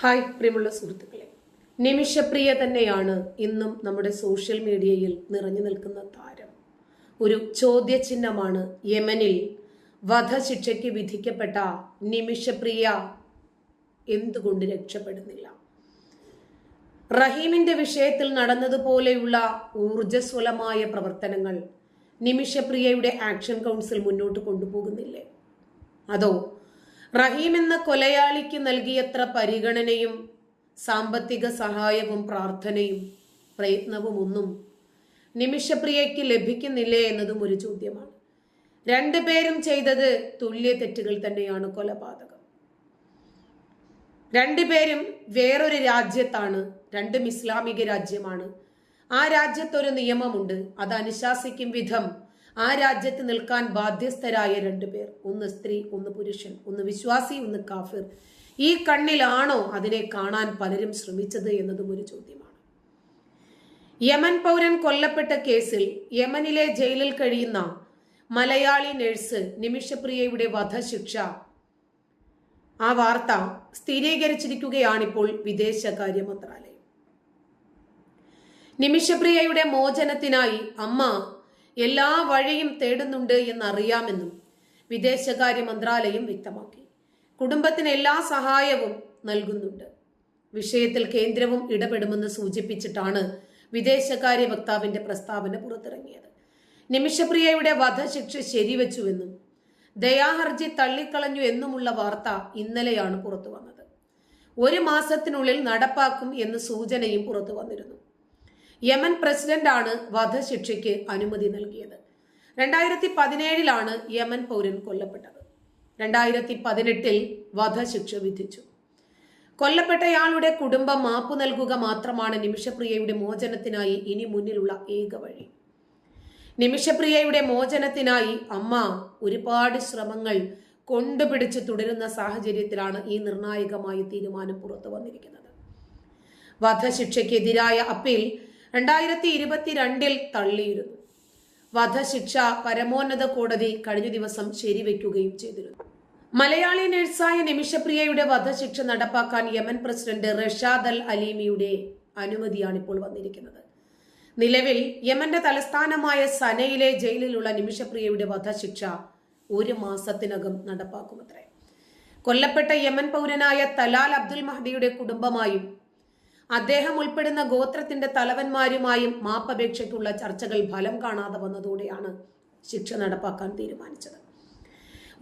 Hi പ്രിയമുള്ള സുഹൃത്തുക്കളെ. നിമിഷപ്രിയ തന്നെയാണ് ഇന്നും നമ്മുടെ സോഷ്യൽ മീഡിയയിൽ നിറഞ്ഞു നിൽക്കുന്ന താരം. ഒരു ചോദ്യചിഹ്നമാണ് യമനിൽ വധശിക്ഷയ്ക്ക് വിധിക്കപ്പെട്ട നിമിഷപ്രിയ എന്തുകൊണ്ട് രക്ഷപ്പെടുന്നില്ല? റഹീമിന്റെ വിഷയത്തിൽ നടന്നതുപോലെയുള്ള ഊർജസ്വലമായ പ്രവർത്തനങ്ങൾ നിമിഷപ്രിയയുടെ ആക്ഷൻ കൗൺസിൽ മുന്നോട്ട് കൊണ്ടുപോകുന്നില്ലേ? അതോ റഹീം എന്ന കൊലയാളിക്ക് നൽകിയത്ര പരിഗണനയും സാമ്പത്തിക സഹായവും പ്രാർത്ഥനയും പ്രയത്നവും ഒന്നും നിമിഷപ്രിയയ്ക്ക് ലഭിക്കുന്നില്ലേ എന്നതും ഒരു ചോദ്യമാണ്. രണ്ടുപേരും ചെയ്തത് തുല്യ തെറ്റുകൾ തന്നെയാണ് കൊലപാതകം. രണ്ടുപേരും വേറൊരു രാജ്യത്താണ് രണ്ടും ഇസ്ലാമിക രാജ്യമാണ്. ആ രാജ്യത്തൊരു നിയമമുണ്ട് അത് അനുശാസിക്കും വിധം ആ രാജ്യത്ത് നിൽക്കാൻ ബാധ്യസ്ഥരായ രണ്ടു പേർ. ഒന്ന് സ്ത്രീ ഒന്ന് പുരുഷൻ ഒന്ന് വിശ്വാസി ഒന്ന് കാഫിർ. ഈ കണ്ണിലാണോ അതിനെ കാണാൻ പലരും ശ്രമിച്ചത് എന്നതും ഒരു ചോദ്യമാണ്. യമൻ പൗരൻ കൊല്ലപ്പെട്ട കേസിൽ യമനിലെ ജയിലിൽ കഴിയുന്ന മലയാളി നഴ്സ് നിമിഷപ്രിയയുടെ വധശിക്ഷ. ആ വാർത്ത സ്ഥിരീകരിച്ചിരിക്കുകയാണിപ്പോൾ വിദേശകാര്യ മന്ത്രാലയം. നിമിഷപ്രിയയുടെ മോചനത്തിനായി അമ്മ എല്ലാ വഴിയും തേടുന്നുണ്ട് എന്നറിയാമെന്നും വിദേശകാര്യ മന്ത്രാലയം വ്യക്തമാക്കി. കുടുംബത്തിന് എല്ലാ സഹായവും നൽകുന്നുണ്ട്. വിഷയത്തിൽ കേന്ദ്രവും ഇടപെടുമെന്ന് സൂചിപ്പിച്ചിട്ടാണ് വിദേശകാര്യ വക്താവിന്റെ പ്രസ്താവന പുറത്തിറങ്ങിയത്. നിമിഷപ്രിയയുടെ വധശിക്ഷ ശരിവെച്ചുവെന്നും ദയാഹർജി തള്ളിക്കളഞ്ഞു എന്നുമുള്ള വാർത്ത ഇന്നലെയാണ് പുറത്തു വന്നത് ഒരു മാസത്തിനുള്ളിൽ നടപ്പാക്കും എന്ന് സൂചനയും പുറത്തു വന്നിരുന്നു യമൻ പ്രസിഡന്റാണ് വധശിക്ഷയ്ക്ക് അനുമതി നൽകിയത്. രണ്ടായിരത്തി പതിനേഴിലാണ് യമൻ പൗരൻ കൊല്ലപ്പെട്ടത്. രണ്ടായിരത്തി പതിനെട്ടിൽ വധശിക്ഷ വിധിച്ചു. കൊല്ലപ്പെട്ടയാളുടെ കുടുംബം മാപ്പ് നൽകുക മാത്രമാണ് നിമിഷപ്രിയയുടെ മോചനത്തിനായി ഇനി മുന്നിലുള്ള ഏക വഴി. നിമിഷപ്രിയയുടെ മോചനത്തിനായി അമ്മ ഒരുപാട് ശ്രമങ്ങൾ കൊണ്ടുപിടിച്ച് തുടരുന്ന സാഹചര്യത്തിലാണ് ഈ നിർണായകമായ തീരുമാനം പുറത്തു വന്നിരിക്കുന്നത്. വധശിക്ഷയ്ക്കെതിരായ അപ്പീൽ രണ്ടായിരത്തി ഇരുപത്തിരണ്ടിൽ തള്ളിയിരുന്നു. വധശിക്ഷ പരമോന്നത കോടതി കഴിഞ്ഞ ദിവസം ശരിവെക്കുകയും ചെയ്തിരുന്നു. മലയാളി നഴ്സായ നിമിഷപ്രിയയുടെ വധശിക്ഷ നടപ്പാക്കാൻ യമൻ പ്രസിഡന്റ് റഷാദ് അൽ അലീമിയുടെ അനുമതിയാണ് ഇപ്പോൾ വന്നിരിക്കുന്നത്. നിലവിൽ യമന്റെ തലസ്ഥാനമായ സനയിലെ ജയിലിലുള്ള നിമിഷപ്രിയയുടെ വധശിക്ഷ ഒരു മാസത്തിനകം നടപ്പാക്കുമത്രേ. കൊല്ലപ്പെട്ട യമൻ പൗരനായ തലാൽ അബ്ദുൽ മഹദിയുടെ കുടുംബമായും അദ്ദേഹം ഉൾപ്പെടുന്ന ഗോത്രത്തിന്റെ തലവന്മാരുമായും മാപ്പപേക്ഷയ്ക്കുള്ള ചർച്ചകൾ ഫലം കാണാതെ വന്നതോടെയാണ് ശിക്ഷ നടപ്പാക്കാൻ തീരുമാനിച്ചത്.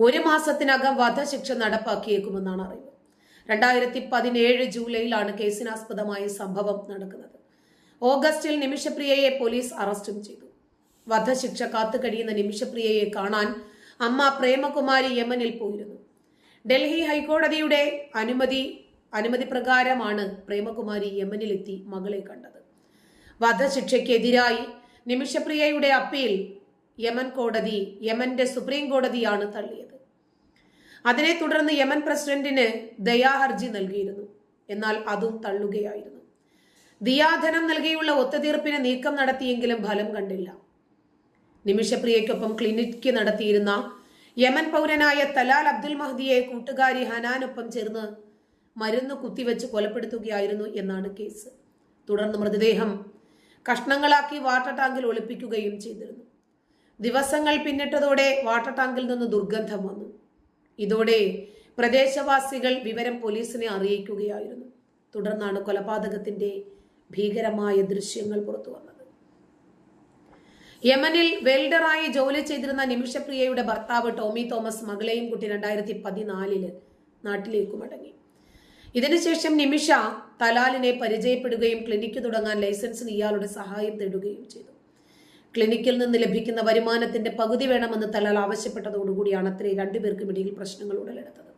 ഒരു മാസത്തിനകം വധശിക്ഷ നടപ്പാക്കിയേക്കുമെന്നാണ് അറിവ്. രണ്ടായിരത്തി പതിനേഴ് ജൂലൈയിലാണ് കേസിനാസ്പദമായ സംഭവം നടക്കുന്നത്. ഓഗസ്റ്റിൽ നിമിഷപ്രിയയെ പോലീസ് അറസ്റ്റും ചെയ്തു. വധശിക്ഷ കാത്തു കഴിയുന്ന നിമിഷപ്രിയയെ കാണാൻ അമ്മ പ്രേമകുമാരി യമനിൽ പോയിരുന്നു. ഡൽഹി ഹൈക്കോടതിയുടെ അനുമതി അനുമതി പ്രകാരമാണ് പ്രേമകുമാരി യമനിലെത്തി മകളെ കണ്ടത്. വധശിക്ഷയ്ക്കെതിരായി നിമിഷപ്രിയയുടെ അപ്പീൽ യമൻ കോടതി യമന്റെ സുപ്രീം കോടതിയാണ് തള്ളിയത്. അതിനെ തുടർന്ന് യമൻ പ്രസിഡന്റിന് ദയാഹർജി നൽകിയിരുന്നു. എന്നാൽ അതും തള്ളുകയായിരുന്നു. ദിയാധനം നൽകിയുള്ള ഒത്തുതീർപ്പിന് നീക്കം നടത്തിയെങ്കിലും ഫലം കണ്ടില്ല. നിമിഷപ്രിയയ്ക്കൊപ്പം ക്ലിനിക്ക് നടത്തിയിരുന്ന യമൻ പൗരനായ തലാൽ അബ്ദുൽ മഹദിയെ കൂട്ടുകാരി ഹനാനൊപ്പം ചേർന്ന് മരുന്ന് കുത്തിവെച്ച് കൊലപ്പെടുത്തുകയായിരുന്നു എന്നാണ് കേസ്. തുടർന്ന് മൃതദേഹം കഷ്ണങ്ങളാക്കി വാട്ടർ ടാങ്കിൽ ഒളിപ്പിക്കുകയും ചെയ്തിരുന്നു. ദിവസങ്ങൾ പിന്നിട്ടതോടെ വാട്ടർ ടാങ്കിൽ നിന്ന് ദുർഗന്ധം വന്നു. ഇതോടെ പ്രദേശവാസികൾ വിവരം പോലീസിനെ അറിയിക്കുകയായിരുന്നു. തുടർന്നാണ് കൊലപാതകത്തിന്റെ ഭീകരമായ ദൃശ്യങ്ങൾ പുറത്തു വന്നത്. യമനിൽ വെൽഡറായി ജോലി ചെയ്തിരുന്ന നിമിഷപ്രിയയുടെ ഭർത്താവ് ടോമി തോമസ് മകളെയും കുട്ടി രണ്ടായിരത്തി പതിനാലിൽ നാട്ടിലേക്ക് മടങ്ങി. ഇതിനുശേഷം നിമിഷ തലാലിനെ പരിചയപ്പെടുകയും ക്ലിനിക്ക് തുടങ്ങാൻ ലൈസൻസിന് ഇയാളുടെ സഹായം തേടുകയും ചെയ്തു. ക്ലിനിക്കിൽ നിന്ന് ലഭിക്കുന്ന വരുമാനത്തിന്റെ പകുതി വേണമെന്ന് തലാൽ ആവശ്യപ്പെട്ടതോടുകൂടിയാണ് അത്രേ രണ്ടുപേർക്കും ഇടയിൽ പ്രശ്നങ്ങൾ ഉടലെടുത്തത്.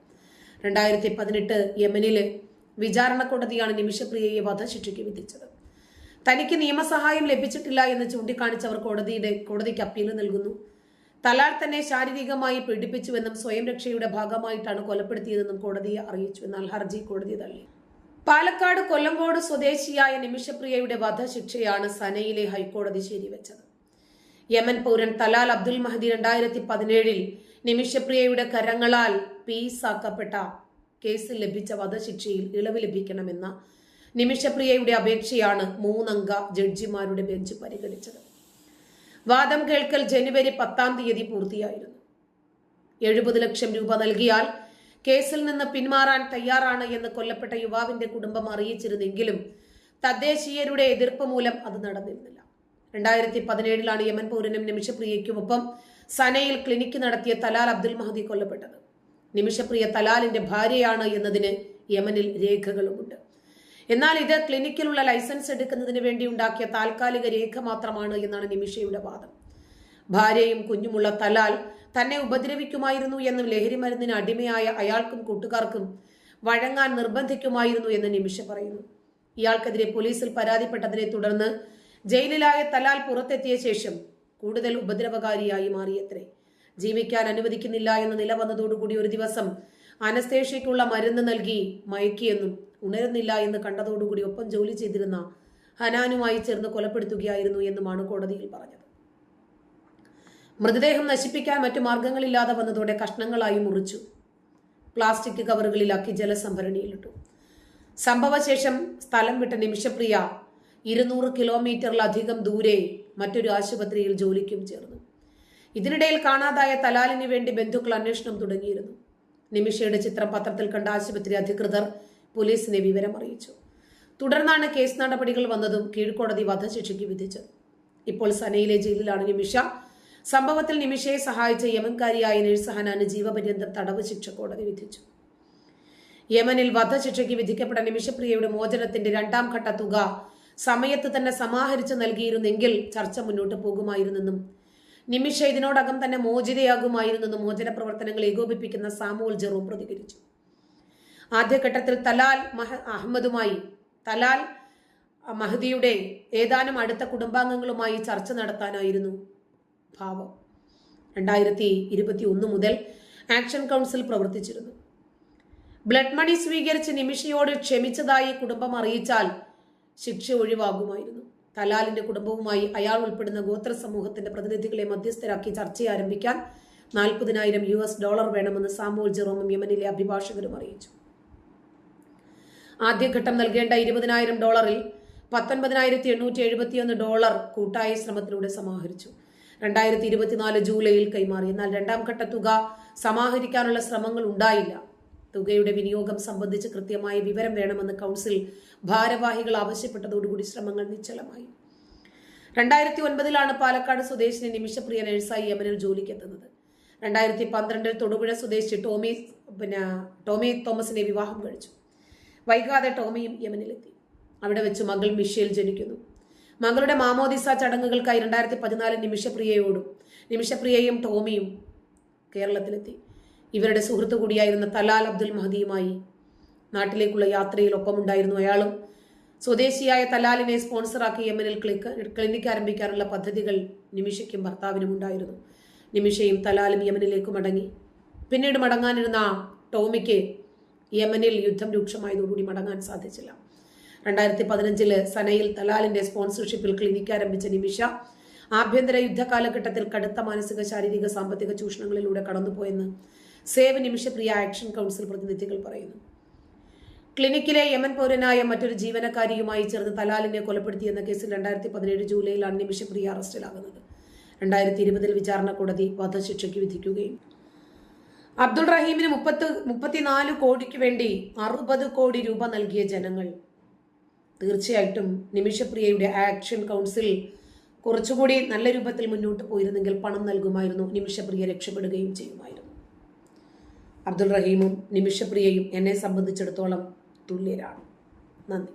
രണ്ടായിരത്തി പതിനെട്ട് യമനിലെ വിചാരണ കോടതിയാണ് നിമിഷപ്രിയയെ വധശിക്ഷയ്ക്ക് വിധിച്ചത്. തനിക്ക് നിയമസഹായം ലഭിച്ചിട്ടില്ല എന്ന് ചൂണ്ടിക്കാണിച്ചവർ കോടതിയുടെ കോടതിക്ക് അപ്പീൽ നൽകുന്നു. തലാൽ തന്നെ ശാരീരികമായി പീഡിപ്പിച്ചുവെന്നും സ്വയം രക്ഷയുടെ ഭാഗമായിട്ടാണ് കൊലപ്പെടുത്തിയതെന്നും കോടതിയെ അറിയിച്ചു എന്നാൽ ഹർജി കോടതി തള്ളി. പാലക്കാട് കൊല്ലങ്കോട് സ്വദേശിയായ നിമിഷപ്രിയയുടെ വധശിക്ഷയാണ് സനയിലെ ഹൈക്കോടതി ശരിവെച്ചത്. യമൻ പൗരൻ തലാൽ അബ്ദുൽ മഹദി രണ്ടായിരത്തി പതിനേഴിൽ നിമിഷപ്രിയയുടെ കരങ്ങളാൽ പീസാക്കപ്പെട്ട കേസിൽ ലഭിച്ച വധശിക്ഷയിൽ ഇളവ് ലഭിക്കണമെന്ന നിമിഷപ്രിയയുടെ അപേക്ഷയാണ് മൂന്നംഗ ജഡ്ജിമാരുടെ ബെഞ്ച് പരിഗണിച്ചത്. വാദം കേൾക്കൽ ജനുവരി പത്താം തീയതി പൂർത്തിയായിരുന്നു. എഴുപത് ലക്ഷം രൂപ നൽകിയാൽ കേസിൽ നിന്ന് പിന്മാറാൻ തയ്യാറാണ് എന്ന് കൊല്ലപ്പെട്ട യുവാവിന്റെ കുടുംബം അറിയിച്ചിരുന്നെങ്കിലും തദ്ദേശീയരുടെ എതിർപ്പ് മൂലം അത് നടന്നിരുന്നില്ല. രണ്ടായിരത്തി പതിനേഴിലാണ് യമൻ പൗരനും നിമിഷപ്രിയയ്ക്കുമൊപ്പം സനയിൽ ക്ലിനിക്ക് നടത്തിയ തലാൽ അബ്ദുൽ മഹദി കൊല്ലപ്പെട്ടത്. നിമിഷപ്രിയ തലാലിന്റെ ഭാര്യയാണ് എന്നതിന് യമനിൽ രേഖകളുമുണ്ട്. എന്നാൽ ഇത് ക്ലിനിക്കിലുള്ള ലൈസൻസ് എടുക്കുന്നതിന് വേണ്ടി ഉണ്ടാക്കിയ താൽക്കാലിക രേഖ മാത്രമാണ് എന്നാണ് നിമിഷയുടെ വാദം. ഭാര്യയും കുഞ്ഞുമുള്ള തലാൽ തന്നെ ഉപദ്രവിക്കുമായിരുന്നു എന്നും ലഹരി മരുന്നിന് അടിമയായ അയാൾക്കും കൂട്ടുകാർക്കും വഴങ്ങാൻ നിർബന്ധിക്കുമായിരുന്നു എന്ന് നിമിഷ പറയുന്നു. ഇയാൾക്കെതിരെ പോലീസിൽ പരാതിപ്പെട്ടതിനെ തുടർന്ന് ജയിലിലായ തലാൽ പുറത്തെത്തിയ ശേഷം കൂടുതൽ ഉപദ്രവകാരിയായി മാറിയത്രേ. ജീവിക്കാൻ അനുവദിക്കുന്നില്ല എന്ന നില വന്നതോടുകൂടി ഒരു ദിവസം അനസ്തേഷ്യയ്ക്കുള്ള മരുന്ന് നൽകി മയക്കിയെന്നും ഉണരുന്നില്ല എന്ന് കണ്ടതോടുകൂടി ഒപ്പം ജോലി ചെയ്തിരുന്ന ഹനാനുമായി ചേർന്ന് കൊലപ്പെടുത്തുകയായിരുന്നു എന്നുമാണ് കോടതിയിൽ പറഞ്ഞത്. മൃതദേഹം നശിപ്പിക്കാൻ മറ്റു മാർഗങ്ങളില്ലാതെ വന്നതോടെ കഷ്ണങ്ങളായി മുറിച്ചു. പ്ലാസ്റ്റിക് കവറുകളിലാക്കി ജലസംഭരണിയിലിട്ടു. സംഭവശേഷം സ്ഥലം വിട്ട നിമിഷപ്രിയ ഇരുന്നൂറ് കിലോമീറ്ററിലധികം ദൂരെ മറ്റൊരു ആശുപത്രിയിൽ ജോലിക്കും ചേർന്നു. ഇതിനിടയിൽ കാണാതായ തലാലിന് വേണ്ടി ബന്ധുക്കൾ അന്വേഷണം തുടങ്ങിയിരുന്നു. നിമിഷയുടെ ചിത്രം പത്രത്തിൽ കണ്ട ആശുപത്രി അധികൃതർ പോലീസിനെ വിവരം അറിയിച്ചു. തുടർന്നാണ് കേസ് നടപടികൾ വന്നതും കീഴ്ക്കോടതി വധശിക്ഷയ്ക്ക് വിധിച്ചത്. ഇപ്പോൾ സനയിലെ ജയിലിലാണ് നിമിഷ. സംഭവത്തിൽ നിമിഷയെ സഹായിച്ച യമൻകാരിയായ നഴ്സ് ഹനാന് ജീവപര്യന്തം തടവ് ശിക്ഷ കോടതി വിധിച്ചു. യമനിൽ വധശിക്ഷയ്ക്ക് വിധിക്കപ്പെട്ട നിമിഷപ്രിയയുടെ മോചനത്തിന്റെ രണ്ടാം ഘട്ട തുക സമയത്ത് തന്നെ സമാഹരിച്ചു നൽകിയിരുന്നെങ്കിൽ ചർച്ച മുന്നോട്ട് പോകുമായിരുന്നെന്നും നിമിഷ ഇതിനോടകം തന്നെ മോചിതയാകുമായിരുന്നെന്നും മോചന പ്രവർത്തനങ്ങൾ ഏകോപിപ്പിക്കുന്ന സാമൂൽ ജെറോ പ്രതികരിച്ചു. ആദ്യഘട്ടത്തിൽ തലാൽ മഹ അഹമ്മദുമായി തലാൽ മഹദിയുടെ ഏതാനും അടുത്ത കുടുംബാംഗങ്ങളുമായി ചർച്ച നടത്താനായിരുന്നു ഭാവം. രണ്ടായിരത്തി ഇരുപത്തി ഒന്ന് മുതൽ ആക്ഷൻ കൗൺസിൽ പ്രവർത്തിച്ചിരുന്നു. ബ്ലഡ് മണി സ്വീകരിച്ച് നിമിഷയോട് ക്ഷമിച്ചതായി കുടുംബം അറിയിച്ചാൽ ശിക്ഷ ഒഴിവാകുമായിരുന്നു. തലാലിന്റെ കുടുംബവുമായി അയാൾ ഉൾപ്പെടുന്ന ഗോത്ര സമൂഹത്തിന്റെ പ്രതിനിധികളെ മധ്യസ്ഥരാക്കി ചർച്ച ആരംഭിക്കാൻ നാൽപ്പതിനായിരം യു എസ് ഡോളർ വേണമെന്ന് സാമൂൽ ജെറോമും യമനിലെ അഭിഭാഷകരും അറിയിച്ചു. ആദ്യഘട്ടം നൽകേണ്ട ഇരുപതിനായിരം ഡോളറിൽ പത്തൊൻപതിനായിരത്തി എണ്ണൂറ്റി എഴുപത്തിയൊന്ന് ഡോളർ കൂട്ടായ ശ്രമത്തിലൂടെ സമാഹരിച്ചു. രണ്ടായിരത്തി ഇരുപത്തിനാല് ജൂലൈയിൽ കൈമാറി. എന്നാൽ രണ്ടാം ഘട്ട തുക സമാഹരിക്കാനുള്ള ശ്രമങ്ങൾ ഉണ്ടായില്ല. തുകയുടെ വിനിയോഗം സംബന്ധിച്ച് കൃത്യമായ വിവരം വേണമെന്ന് കൗൺസിൽ ഭാരവാഹികൾ ആവശ്യപ്പെട്ടതോടുകൂടി ശ്രമങ്ങൾ നിശ്ചലമായി. രണ്ടായിരത്തി ഒൻപതിലാണ് പാലക്കാട് സ്വദേശിനി നിമിഷപ്രിയ നഴ്സായി യമനിൽ ജോലിക്കെത്തുന്നത് രണ്ടായിരത്തി പന്ത്രണ്ടിൽ തൊടുപുഴ സ്വദേശി ടോമി പിന്നെ ടോമി തോമസിനെ വിവാഹം കഴിച്ചു. വൈകാതെ ടോമിയും യമനിലെത്തി. അവിടെ വെച്ച് മകൾ മിഷേൽ ജനിക്കുന്നു. മകളുടെ മാമോദിസ ചടങ്ങുകൾക്കായി രണ്ടായിരത്തി പതിനാലിൽ നിമിഷപ്രിയയോടും നിമിഷപ്രിയയും ടോമിയും കേരളത്തിലെത്തി. ഇവരുടെ സുഹൃത്തു കൂടിയായിരുന്ന തലാൽ അബ്ദുൽ മഹദിയുമായി നാട്ടിലേക്കുള്ള യാത്രയിൽ ഒപ്പമുണ്ടായിരുന്നു അയാളും. സ്വദേശിയായ തലാലിനെ സ്പോൺസറാക്കി യമനിൽ ക്ലിക്ക് ക്ലിനിക്ക് ആരംഭിക്കാനുള്ള പദ്ധതികൾ നിമിഷയ്ക്കും ഭർത്താവിനും ഉണ്ടായിരുന്നു. നിമിഷയും തലാലും യമനിലേക്ക് മടങ്ങി. പിന്നീട് മടങ്ങാനിരുന്ന ടോമിക്ക് യമനിൽ യുദ്ധം രൂക്ഷമായതോടുകൂടി മടങ്ങാൻ സാധിച്ചില്ല. രണ്ടായിരത്തി പതിനഞ്ചിൽ സനയിൽ തലാലിന്റെ സ്പോൺസർഷിപ്പിൽ ക്ലിനിക്ക് ആരംഭിച്ച നിമിഷ ആഭ്യന്തര യുദ്ധ കാലഘട്ടത്തിൽ കടുത്ത മാനസിക ശാരീരിക സാമ്പത്തിക ചൂഷണങ്ങളിലൂടെ കടന്നുപോയെന്ന് സേവ് നിമിഷപ്രിയ ആക്ഷൻ കൗൺസിൽ പ്രതിനിധികൾ പറയുന്നു. ക്ലിനിക്കിലെ യമൻ പൗരനായ മറ്റൊരു ജീവനക്കാരിയുമായി ചേർന്ന് തലാലിനെ കൊലപ്പെടുത്തിയെന്ന കേസിൽ രണ്ടായിരത്തി പതിനേഴ് ജൂലൈയിലാണ് നിമിഷപ്രിയ അറസ്റ്റിലാകുന്നത്. രണ്ടായിരത്തി ഇരുപതിൽ വിചാരണ കോടതി വധശിക്ഷയ്ക്ക് വിധിക്കുകയും അബ്ദുൾ റഹീമിന് മുപ്പത്ത് മുപ്പത്തിനാല് കോടിക്ക് വേണ്ടി അറുപത് കോടി രൂപ നൽകിയ ജനങ്ങൾ. തീർച്ചയായിട്ടും നിമിഷപ്രിയയുടെ ആക്ഷൻ കൗൺസിൽ കുറച്ചുകൂടി നല്ല രൂപത്തിൽ മുന്നോട്ട് പോയിരുന്നെങ്കിൽ പണം നൽകുമായിരുന്നു. നിമിഷപ്രിയ രക്ഷപ്പെടുകയും ചെയ്യുമായിരുന്നു. അബ്ദുൾ റഹീമും നിമിഷപ്രിയയും എന്നെ സംബന്ധിച്ചിടത്തോളം തുല്യരാണ്. നന്ദി.